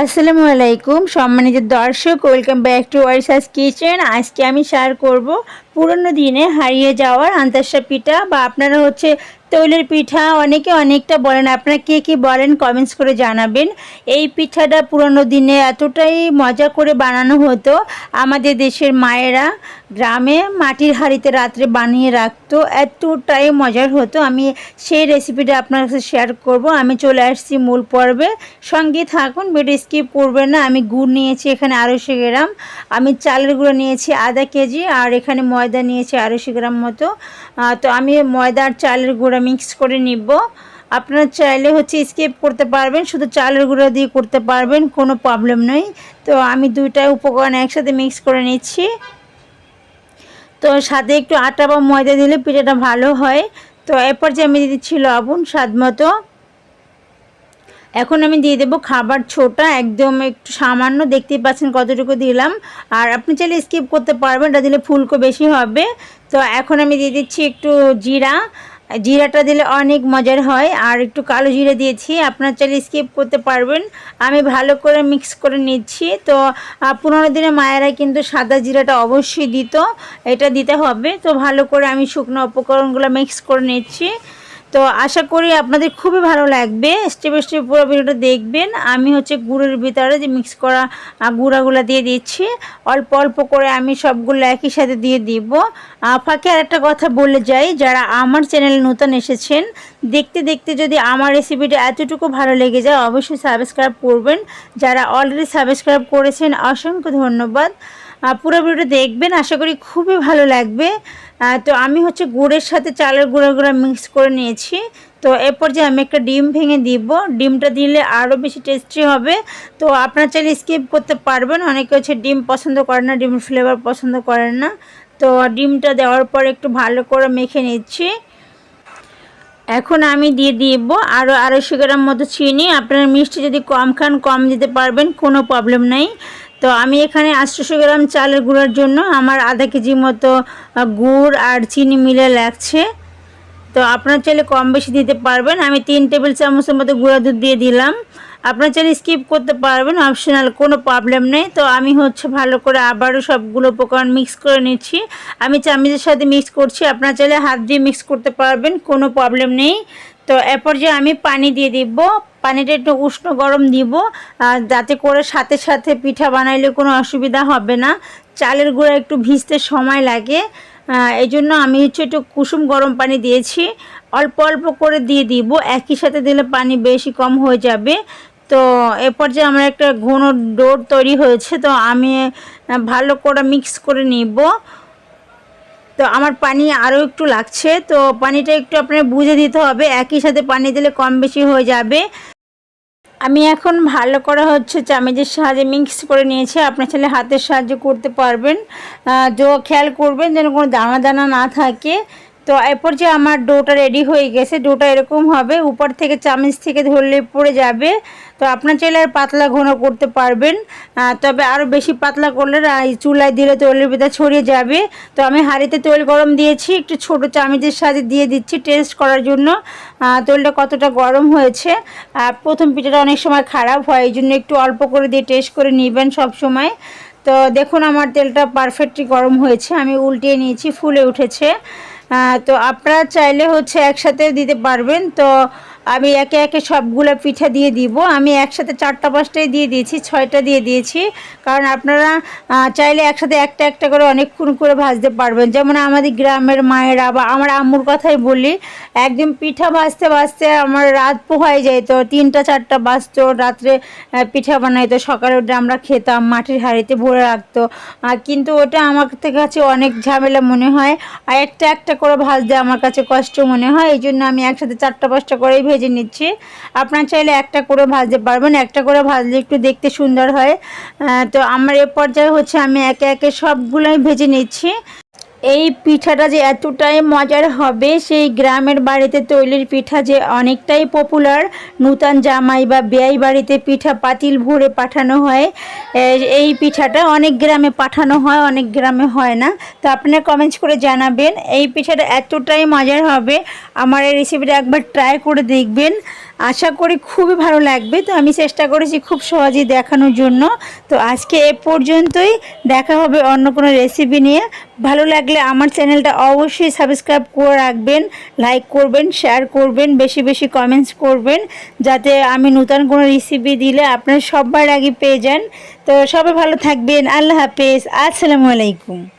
আসসালামু আলাইকুম সম্মানিত দর্শক welcome back to Warsa's kitchen. আজকে আমি শেয়ার করব পুরনো দিনে হারিয়ে যাওয়ার আন্তাসা পিঠা বা আপনারা হচ্ছে তৈলের পিঠা, অনেকে অনেকটা বলেন। আপনারা কে কী বলেন কমেন্টস করে জানাবেন। এই পিঠাটা পুরনো দিনে এতটাই মজা করে বানানো হতো, আমাদের দেশের মায়েরা গ্রামে মাটির হাঁড়িতে রাত্রে বানিয়ে রাখতো, এতটাই মজার হতো। আমি সেই রেসিপিটা আপনার কাছে শেয়ার করব। আমি চলে আসছি মূল পর্বে। সঙ্গে থাকুন ভিডিও স্কিপ করবেন না। আমি গুড় নিয়েছি এখানে আড়াইশো গ্রাম। আমি চালের গুঁড়ো নিয়েছি আধা কেজি। আর এখানে ময়দা নিয়েছি আড়াইশো গ্রাম মতো। তো আমি ময়দা আর চালের গুঁড়া মিক্স করে নিব। আপনারা চাইলে হচ্ছে স্কিপ করতে পারবেন, শুধু চালের গুঁড়ো দিয়ে করতে পারবেন, কোনো প্রবলেম নেই। তো আমি দুইটা উপকরণ একসাথে মিক্স করে নিচ্ছি। তো সাথে একটু আটা বা ময়দা দিলে পিঠাটা ভালো হয়। তো এরপর যে আমি দিচ্ছি লবণ, স্বাদ মতো। এখন আমি দিয়ে দেবো খাবার ছোটা, একদম একটু সামান্য, দেখতেই পাচ্ছেন কতটুকু দিলাম। আর আপনি চাইলে স্কিপ করতে পারবেন, এটা দিলে ফুলকো বেশি হবে। তো এখন আমি দিয়ে দিচ্ছি একটু জিরা। জিরাটা দিলে অনেক মজার হয়, আর একটু কালো জিরা দিয়েছি, আপনার চাইলে স্কিপ করতে পারবেন। আমি ভালো করে মিক্স করে নিচ্ছি। তো পুরোনো দিনে মায়েরা কিন্তু সাদা জিরাটা অবশ্যই দিত, এটা দিতে হবে। তো ভালো করে আমি শুকনো উপকরণগুলো মিক্স করে নিচ্ছি। তো আশা করি আপনাদের খুবই ভালো লাগবে। স্টেপ স্টেপ পুরো ভিডিওটা দেখবেন। আমি হচ্ছে গুড়ের ভিতরে যে মিক্স করা গুঁড়াগুলো দিয়ে দিচ্ছি। অল্প অল্প করে আমি সবগুলো একই সাথে দিয়ে দিব। ফাঁকে আর একটা কথা বলে যাই, যারা আমার চ্যানেলে নতুন এসেছেন, দেখতে দেখতে যদি আমার রেসিপিটা এতটুকু ভালো লেগে যায়, অবশ্যই সাবস্ক্রাইব করবেন। যারা অলরেডি সাবস্ক্রাইব করেছেন, অসংখ্য ধন্যবাদ। পুরো ভিডিওটা দেখবেন। আশা করি খুবই ভালো লাগবে। তো আমি হচ্ছে গুড়ের সাথে চালের গুঁড়ো গুঁড়ো মিক্স করে নিয়েছি। তো এরপর যে আমি একটা ডিম ভেঙে দিব, ডিমটা দিলে আরও বেশি টেস্টি হবে। তো আপনার চাইলে স্কিপ করতে পারবেন, অনেকে হচ্ছে ডিম পছন্দ করেন না, ডিমের ফ্লেভার পছন্দ করেন না। তো ডিমটা দেওয়ার পর একটু ভালো করে মেখে নিচ্ছি। এখন আমি দিয়ে দিব আরও আড়াইশো গ্রাম মতো চিনি। আপনারা মিষ্টি যদি কম খান, কম দিতে পারবেন, কোনো প্রবলেম নেই। তো আমি এখানে আটশোশো গ্রাম চালের গুঁড়ার জন্য আমার আধা কেজি মতো গুড় আর চিনি মিলে লাগছে। তো আপনার চাইলে কম বেশি দিতে পারবেন। আমি তিন টেবিল চামচের মতো গুঁড়া দুধ দিয়ে দিলাম। আপনার চাইলে স্কিপ করতে পারবেন, অপশনাল কোনো প্রবলেম নেই। তো আমি হচ্ছে ভালো করে আবারও সবগুলো উপকরণ মিক্স করে নিচ্ছি। আমি চামিচের সাথে মিক্স করছি, আপনার চাইলে হাত দিয়ে মিক্স করতে পারবেন, কোনো প্রবলেম নেই। তো এরপর যে আমি পানি দিয়ে দিব, পানিটা একটু উষ্ণ গরম দিব যাতে করে সাথে সাথে পিঠা বানাইলে কোনো অসুবিধা হবে না। চালের গুঁড়া একটু ভিজতে সময় লাগে। এই জন্য আমি হচ্ছে একটু কুসুম গরম পানি দিয়েছি। অল্প অল্প করে দিয়ে দিব, একই সাথে দিলে পানি বেশি কম হয়ে যাবে। তো এরপর যে আমার একটা ঘন ডোর তৈরি হয়েছে, তো আমি ভালো করে মিক্স করে নিব। তো আমার পানি আরও একটু লাগছে, তো পানিটা একটু আপনার বুঝে দিতে হবে, একই সাথে পানি দিলে কম বেশি হয়ে যাবে। আমি এখন ভালো করে হচ্ছে চামেজের সাহায্যে মিক্স করে নিয়েছি, আপনার ছেলে হাতের সাহায্য করতে পারবেন। যো খেয়াল করবেন যেন কোনো দানা দানা না থাকে। তো এরপর যে আমার ডোটা রেডি হয়ে গেছে, ডোটা এরকম হবে, উপর থেকে চামচ থেকে ধরলে পড়ে যাবে। তো আপনার চাইলে আর পাতলা ঘন করতে পারবেন। তবে আরও বেশি পাতলা করলে চুলায় দিলে তৈলের ভিতরে ছড়িয়ে যাবে। তো আমি হাঁড়িতে তৈল গরম দিয়েছি, একটু ছোট চামচের সাথে দিয়ে দিচ্ছি টেস্ট করার জন্য। তৈলটা কতটা গরম হয়েছে প্রথম পিঠাটা অনেক সময় খারাপ হয়, এই জন্য একটু অল্প করে দিয়ে টেস্ট করে নেবেন সময়। তো দেখুন আমার তেলটা পারফেক্টলি গরম হয়েছে, আমি উল্টিয়ে নিয়েছি, ফুলে উঠেছে। তো আপনারা চাইলে হচ্ছে একসাথে দিতে পারবেন। তো আমি একে একে সবগুলো পিঠা দিয়ে দিব। আমি একসাথে চারটা পাঁচটাই দিয়ে দিয়েছি, ছয়টা দিয়ে দিয়েছি। কারণ আপনারা চাইলে একসাথে একটা একটা করে অনেকক্ষণ করে ভাজতে পারবেন। যেমন আমাদের গ্রামের মায়েরা বা আমার আম্মুর কথাই বলি একদম পিঠা ভাজতে ভাজতে আমার রাত পোহাই যেত তিনটা চারটা বাজতো, রাত্রে পিঠা বানাইতো, সকালে উঠে আমরা খেতাম, মাটির হাঁড়িতে ভরে রাখতো। কিন্তু ওটা আমার কাছে অনেক ঝামেলা মনে হয়। আর একটা একটা করে ভাজতে আমার কাছে কষ্ট মনে হয়। এই জন্য আমি একসাথে চারটা পাঁচটা করেই ভেজে নিচ্ছি। আপনার চাইলে একটা করে ভাজতে পারবেন, একটা করে ভাজলে একটু দেখতে সুন্দর হয়। তো আমার এ পর্যায়ে হচ্ছে আমি একে একে সবগুলোই ভেজে নিচ্ছি। এই পিঠাটা যে এতটাই মজার হবে, সেই গ্রামের বাড়িতে তৈলির পিঠা যে অনেকটাই পপুলার নূতন জামাই বা বেয়াই বাড়িতে পিঠা পাতিল ভরে পাঠানো হয়। এই পিঠাটা অনেক গ্রামে পাঠানো হয়, অনেক গ্রামে হয় না। তো আপনারা কমেন্টস করে জানাবেন, এই পিঠাটা এতটাই মজার হবে। আমার এই রেসিপিটা একবার ট্রাই করে দেখবেন। আশা করি খুবই ভালো লাগবে। তো আমি চেষ্টা করেছি খুব সহজেই দেখানোর জন্য। তো আজকে এ পর্যন্তই। দেখা হবে অন্য কোনো রেসিপি নিয়ে। ভালো লাগলে আমার চ্যানেলটা অবশ্যই সাবস্ক্রাইব করে রাখবেন লাইক করবেন শেয়ার করবেন, বেশি বেশি কমেন্টস করবেন, যাতে আমি নতুন কোনো রেসিপি দিলে আপনারা সবার আগে পেয়ে যান। তো সবাই ভালো থাকবেন। আল্লাহ হাফেজ। আসসালামু আলাইকুম।